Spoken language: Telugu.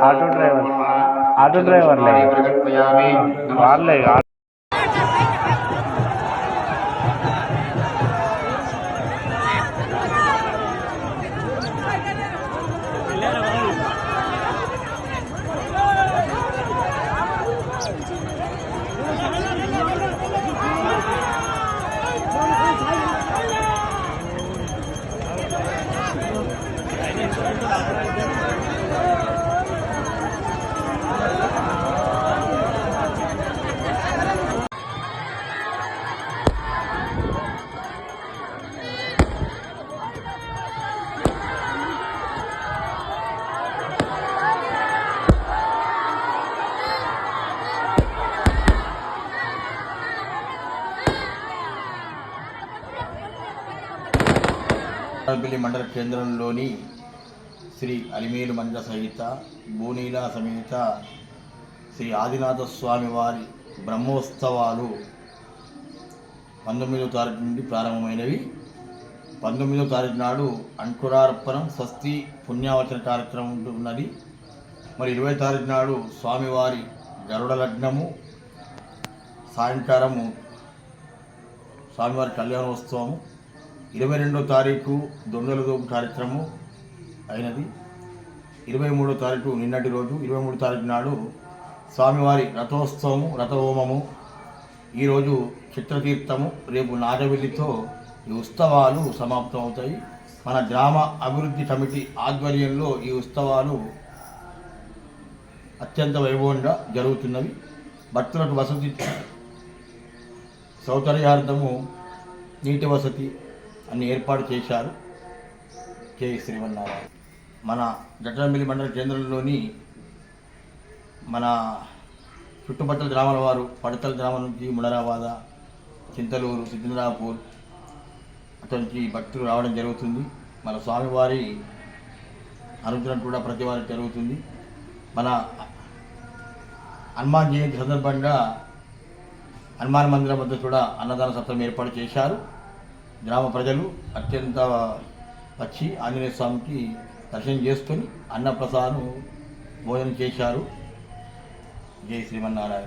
ఆటో డ్రైవర్ ఆటో డ్రైవర్లే వాళ్ళే తాడపల్లి మండల కేంద్రంలోని శ్రీ అలిమేలు మండల సహిత భూనీల సమేత శ్రీ ఆదినాథ స్వామి వారి బ్రహ్మోత్సవాలు పంతొమ్మిదో తారీఖు నుండి ప్రారంభమైనవి. పంతొమ్మిదో తారీఖు నాడు అంకురార్పణం స్వస్తి పుణ్యావచన కార్యక్రమం ఉన్నది. మరి ఇరవై తారీఖు నాడు స్వామివారి గరుడ లగ్నము సాయంకాలము స్వామివారి కళ్యాణోత్సవము ఇరవై రెండో తారీఖు దొంగల దోపు కార్యక్రమం అయినది. ఇరవై మూడో తారీఖు నిన్నటి రోజు ఇరవై మూడు తారీఖు నాడు స్వామివారి రథోత్సవము రథహోమము ఈరోజు చిత్రతీర్థము రేపు నాగవెల్లితో ఈ ఉత్సవాలు సమాప్తం అవుతాయి మన గ్రామ అభివృద్ధి కమిటీ ఆధ్వర్యంలో ఈ ఉత్సవాలు అత్యంత వైభవంగా జరుగుతున్నవి. భక్తులకు వసతి సౌకర్యార్థము నీటి వసతి అన్ని ఏర్పాటు చేశారు. కె శ్రీవన్నారాయణ మన జట్టంబిల్లి మండల కేంద్రంలోని మన చుట్టుపక్కల గ్రామాల వారు పడతల గ్రామం నుంచి ముడరాబాద చింతలూరు సిద్ధింద్రాపూర్ అతనికి నుంచి భక్తులు రావడం జరుగుతుంది. మన స్వామివారి అనుగ్రహం కూడా ప్రతి వారికి జరుగుతుంది. మన హనుమాన్ జయంతి సందర్భంగా హనుమాన్ మందిరం వద్ద కూడా అన్నదాన సత్రం ఏర్పాటు చేశారు. గ్రామ ప్రజలు అత్యంత వచ్చి ఆంజనేయ స్వామికి దర్శనం చేసుకొని అన్నప్రసాదం భోజనం చేశారు. జై శ్రీమన్నారాయణ.